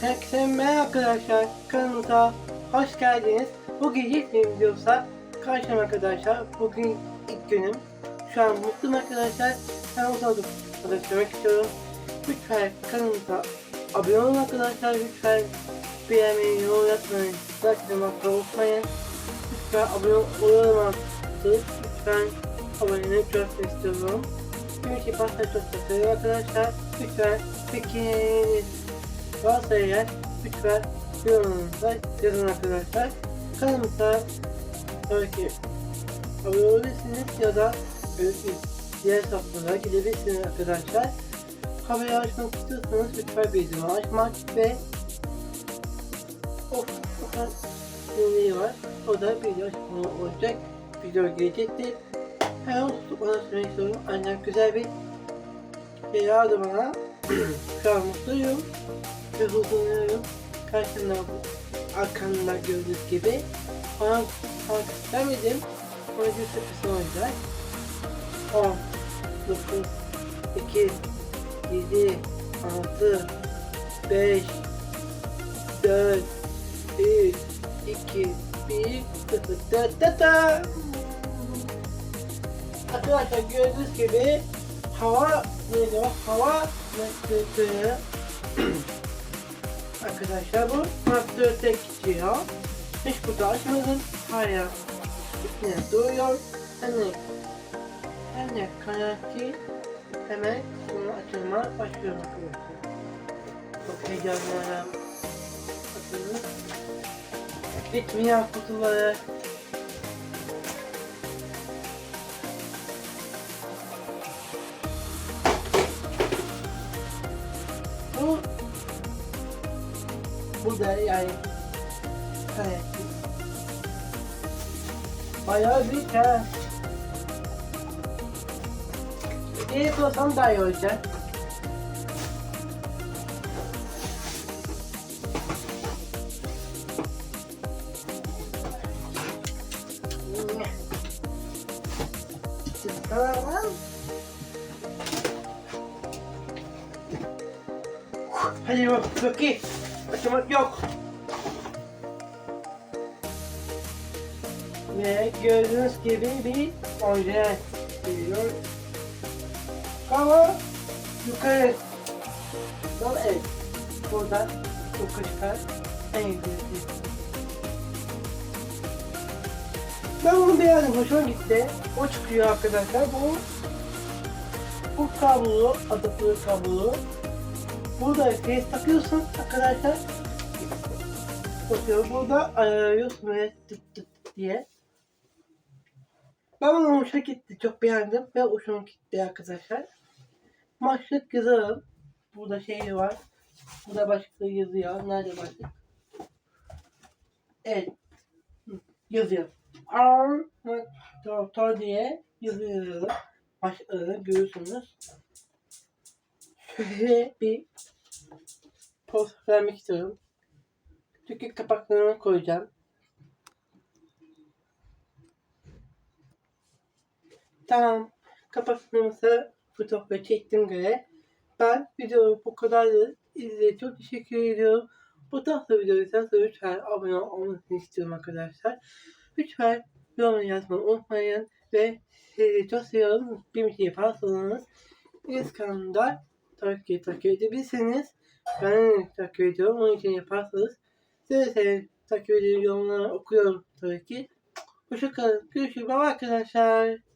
Herkese merhaba arkadaşlar. Kanalımıza hoş geldiniz. Bugün ilk videosa karşım arkadaşlar. Bugün ilk günüm. Şu an mutluyum arkadaşlar. Kanalımıza da söylemek istiyorum. Lütfen kanalımıza abone olun arkadaşlar. Lütfen beğenmeyi, yorum yapmayı, like yapmayı unutmayın. Lütfen abone olamazsınız. Lütfen abone çok istiyorum. Bir şey seviyorum arkadaşlar. Lütfen fikriniz varsa eğer lütfen yorumunuza yazın arkadaşlar. Kanalımıza belki abone olabilirsiniz ya da belki diğer sayfalara gidebilirsiniz arkadaşlar. Haberi açmak istiyorsanız lütfen bildirimi açmak ve of o kadar dinleyi var. O da video açmalı olacak. Video gelecektir. Her olsun bana söylemek istiyorum. Ancak güzel bir yardı bana. Şu an mutluyum ve huzurluyum. Karşımda arkamda gördüğünüz gibi. Bana fark istemedim. O yüzden sürpriz olacak. 10, 9, 2, 7, 6, 5, 4, 3, 2, 1, 0. Da da da. Arkadaşlar gördüğünüz gibi hava neydi o? Hava metresi Arkadaşlar bu maktörte gidiyor. Hiç burada açmadım. Hala üstüne duruyor. Hani hani kanaki hemen bunu açılma başlıyor arkadaşlar. Çok heyecanlıyım. Bakın. Bitmiyor kutuları. Bu bu da yani. Bayağı büyük ha. Bir yapıyorsam daha iyi olacak. Tamam. Hadi bak, bakayım. Açmak yok. Ve gördüğünüz gibi bir oje geliyor. Ama yukarı. Tamam evet. Burada yukarı çıkar. En yukarı. Ben bunu beğendim. Hoşuma gitti. O çıkıyor arkadaşlar. Bu bu kablolu, adaptör kablolu. Burada face takıyorsun arkadaşlar. Bakıyor burada ayarlıyorsun böyle tık tık diye. Ben bunu hoşuma gitti. Çok beğendim ve hoşuma gitti arkadaşlar. Başlık yazarım. Burada şey var. Burada başlık yazıyor. Nerede başlık? Evet. Yazıyor. Arm Doktor diye yazıyor. Başlığını görüyorsunuz. Şöyle bir post vermek istiyorum. Çünkü kapaklarını koyacağım. Tamam. Kapaklarımızı fotoğrafı çektim göre. Ben videoyu bu kadar izlediğiniz çok teşekkür ediyorum. Bu tarz videoysa lütfen abone olmasını istiyorum arkadaşlar. Lütfen yorum yazmayı unutmayın ve sizi çok seviyorum. Bir şey yaparsanız Instagram'da takip, takip edebilirsiniz. Ben de takip ediyorum. Onun için yaparsanız seve seve takip ediyorum. Yorumları okuyorum tabii ki. Hoşçakalın. Görüşürüz. Bye arkadaşlar.